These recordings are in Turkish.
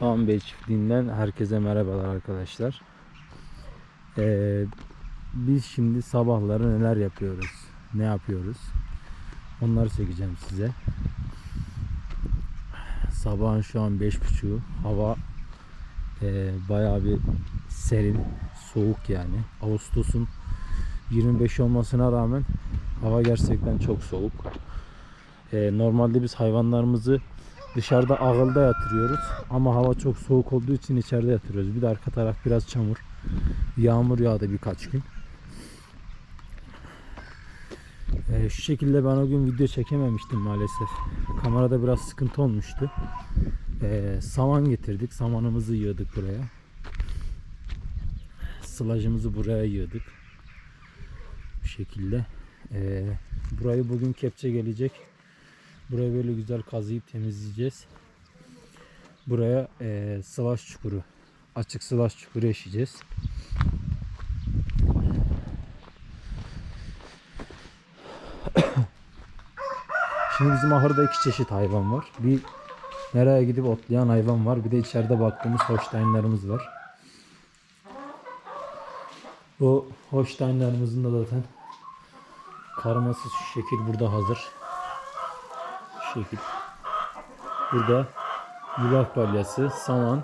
Kaan Bey çiftliğinden herkese merhabalar arkadaşlar. Ee, biz şimdi sabahları neler yapıyoruz, ne yapıyoruz onları çekeceğim size. Sabahın şu an 5.30 hava e, bayağı bir serin, soğuk yani. Ağustos'un 25 olmasına rağmen hava gerçekten çok soğuk. Ee, normalde biz hayvanlarımızı dışarıda ağılda yatırıyoruz ama hava çok soğuk olduğu için içeride yatırıyoruz. Bir de arka taraf biraz çamur. Yağmur yağdı birkaç gün. Ee, şu şekilde ben o gün video çekememiştim maalesef. Kamerada biraz sıkıntı olmuştu. Ee, saman getirdik. Samanımızı yığdık buraya. Sılajımızı buraya yığdık. Bu şekilde. Ee, burayı bugün kepçe gelecek. Burayı böyle güzel kazıyıp temizleyeceğiz. Buraya eee sılaş çukuru, açık sılaş çukuru eşeceğiz. Şimdi bizim ahırda iki çeşit hayvan var. Bir nereye gidip otlayan hayvan var. Bir de içeride baktığımız Holstein'larımız var. Bu Holstein'larımızın da zaten karması şu şekil burada hazır şekil. Burada yulaf balyası, saman,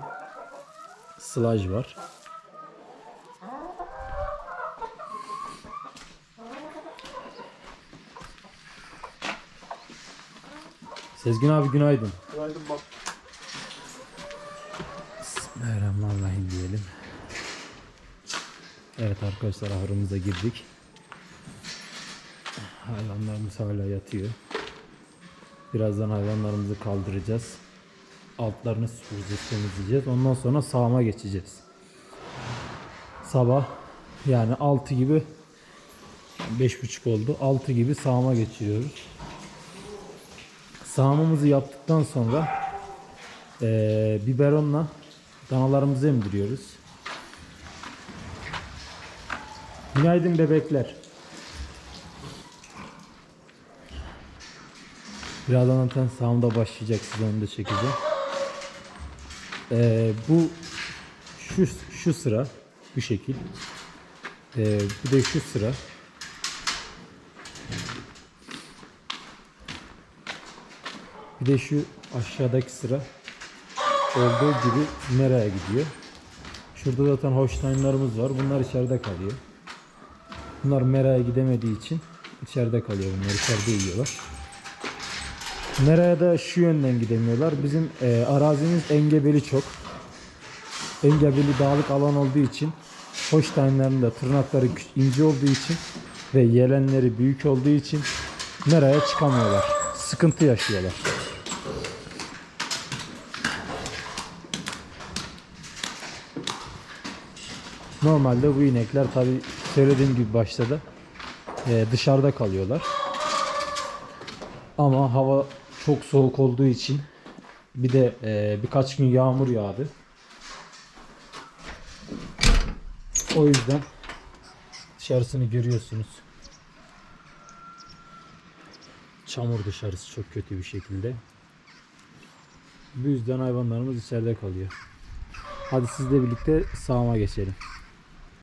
sılaj var. Sezgin abi günaydın. Günaydın bak. Bismillahirrahmanirrahim diyelim. Evet arkadaşlar ahırımıza girdik. Hayvanlarımız hala yatıyor. Birazdan hayvanlarımızı kaldıracağız. Altlarını süpüreceğiz, temizleyeceğiz. Ondan sonra sağıma geçeceğiz. Sabah yani 6 gibi 5.30 oldu. 6 gibi sağıma geçiyoruz. Sağımımızı yaptıktan sonra eee biberonla danalarımızı emdiriyoruz. Günaydın bebekler. Birazdan zaten sağımda başlayacak size onu da çekeceğim. Ee, bu şu şu sıra bu şekil. Ee, bir de şu sıra. Bir de şu aşağıdaki sıra olduğu gibi nereye gidiyor? Şurada zaten Holstein'larımız var. Bunlar içeride kalıyor. Bunlar meraya gidemediği için içeride kalıyor bunlar. içeride yiyorlar. Nereye de şu yönden gidemiyorlar. Bizim e, arazimiz engebeli çok. Engebeli dağlık alan olduğu için Holstein'lerin de tırnakları ince olduğu için ve yelenleri büyük olduğu için nereye çıkamıyorlar. Sıkıntı yaşıyorlar. Normalde bu inekler tabi söylediğim gibi başta da e, dışarıda kalıyorlar. Ama hava çok soğuk olduğu için bir de e, birkaç gün yağmur yağdı. O yüzden dışarısını görüyorsunuz. Çamur dışarısı çok kötü bir şekilde. Bu yüzden hayvanlarımız içeride kalıyor. Hadi sizle birlikte sağıma geçelim.